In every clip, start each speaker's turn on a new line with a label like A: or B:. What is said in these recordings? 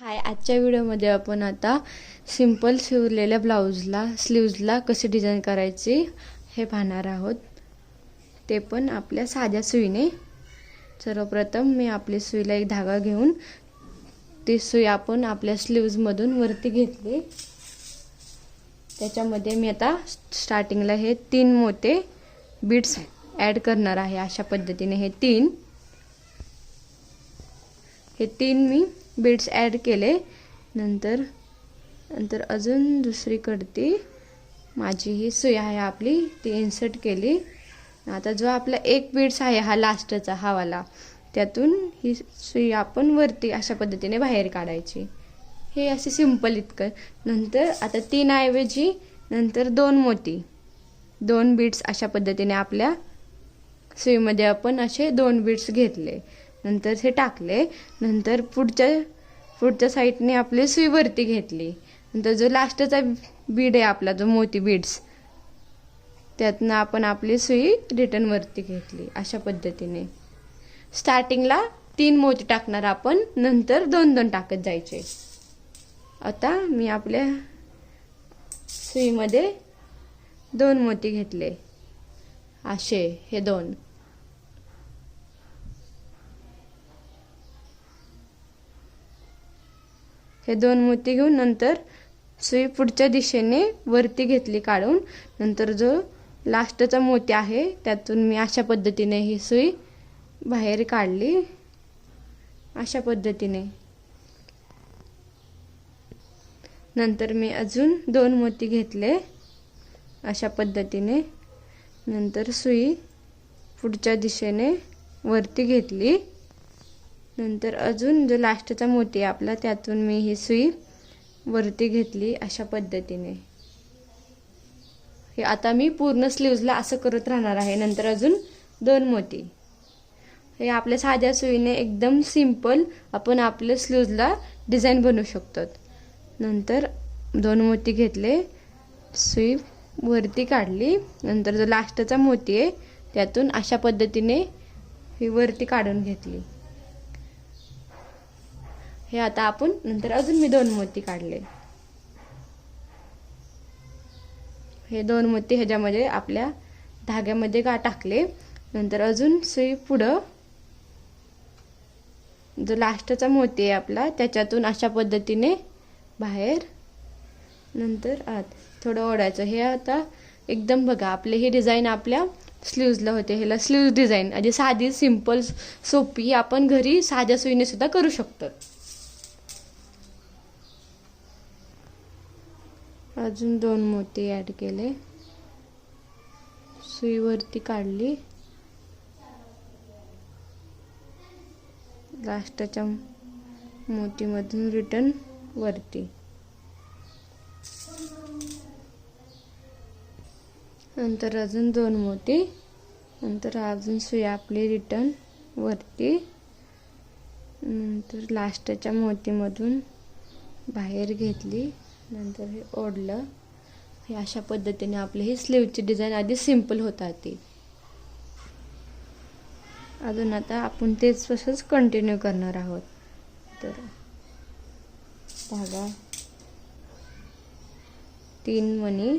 A: हाय आजच्या व्हिडिओमध्ये आपण आता सिंपल शिवलेल्या ब्लाऊजला स्लीव्जला कसे डिझाईन करायची हे पाहणार आहोत. ते पण आपल्या साध्या सुईने. सर्वप्रथम मी आपली सुईला एक धागा घेऊन ती सुई आपण आपल्या स्लीव्जमधून वरती घेतली. त्याच्यामध्ये मी आता स्टार्टिंगला हे तीन मोठे बीट्स ॲड करणार आहे अशा पद्धतीने. हे तीन. हे तीन मी बीड्स ॲड केले. नंतर नंतर अजून दुसरीकडती माझी ही सुई आहे आपली ती इन्सर्ट केली. आता जो आपला एक बीड्स आहे हा लास्टचा हावाला त्यातून ही सुई आपण वरती अशा पद्धतीने बाहेर काढायची. हे असे सिंपल इतकं. नंतर आता तीन ऐवजी नंतर दोन मोती. दोन बीट्स अशा पद्धतीने आपल्या सुईमध्ये आपण असे दोन बीट्स घेतले. नंतर हे टाकले. नंतर पुढच्या पुढच्या साईडने आपली सुई वरती घेतली. नंतर जो लास्टचा बीड आहे आपला जो मोती बीड्स त्यातनं आपण आपली सुई रिटर्नवरती घेतली अशा पद्धतीने. स्टार्टिंगला तीन मोती टाकणार आपण नंतर दोन दोन टाकत जायचे. आता मी आपल्या सुईमध्ये दोन मोती घेतले. असे हे दोन. हे दोन मोती घेऊन नंतर सुई पुढच्या दिशेने वरती घेतली काढून नंतर जो लास्टचा मोती आहे त्यातून मी अशा पद्धतीने ही सुई बाहेर काढली. अशा पद्धतीने. नंतर मी अजून दोन मोती घेतले. अशा पद्धतीने. नंतर सुई पुढच्या दिशेने वरती घेतली. नंतर अजून जो लास्टचा मोती आहे आपला त्यातून मी ही सुई वरती घेतली अशा पद्धतीने. हे आता मी पूर्ण स्लीव्जला असं करत राहणार आहे. नंतर अजून दोन मोती. हे आपल्या साध्या सुईने एकदम सिंपल आपण आपल्या स्लीव्जला डिझाईन बनवू शकतो नंतर दोन मोती घेतले सुई वरती काढली. नंतर जो लास्टचा मोती आहे त्यातून अशा पद्धतीने ही वरती काढून घेतली. हे आता आपण नंतर अजून मी दोन मोती काढले. हे दोन मोती ह्याच्यामध्ये आपल्या धाग्यामध्ये का टाकले? नंतर अजून सुई पुढं. जो लास्टचा मोती आहे आपला त्याच्यातून अशा पद्धतीने बाहेर. नंतर आत. थोडं ओढायचं. हे आता एकदम बघा आपले हे डिझाईन आपल्या स्लीव्जला होते. ह्याला स्लीव्ज डिझाईन म्हणजे साधी सिंपल सोपी आपण घरी साध्या सुईने सुद्धा करू शकतो. अजून दोन मोती ॲड केले. सुईवरती काढली. लास्टच्या मोतीमधून रिटर्न वरती. नंतर अजून दोन मोती. नंतर अजून सुई आपली रिटर्न वरती. नंतर लास्टच्या मोतीमधून बाहेर घेतली. नंतर हे ओढलं. हे अशा पद्धतीने आपले ही स्लीवची डिझाईन आधी सिंपल होता ती. अजून आता आपण तेच तसंच कंटिन्यू करणार आहोत. तर धागा तीन मणी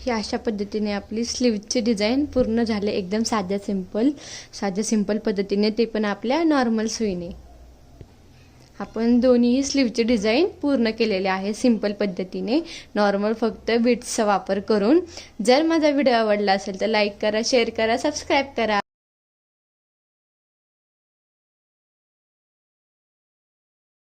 A: ही अशा पद्धतीने आपली स्लीवची डिझाईन पूर्ण झाले. एकदम साध्या सिंपल साध्या सिंपल पद्धतीने ते पण आपल्या नॉर्मल सुईने आपण दोन्ही स्लीवची डिझाईन पूर्ण केलेले आहे सिंपल पद्धतीने. नॉर्मल फक्त बीट्सचा वापर करून. जर माझा व्हिडिओ आवडला असेल तर लाईक करा शेअर करा सबस्क्राईब करा.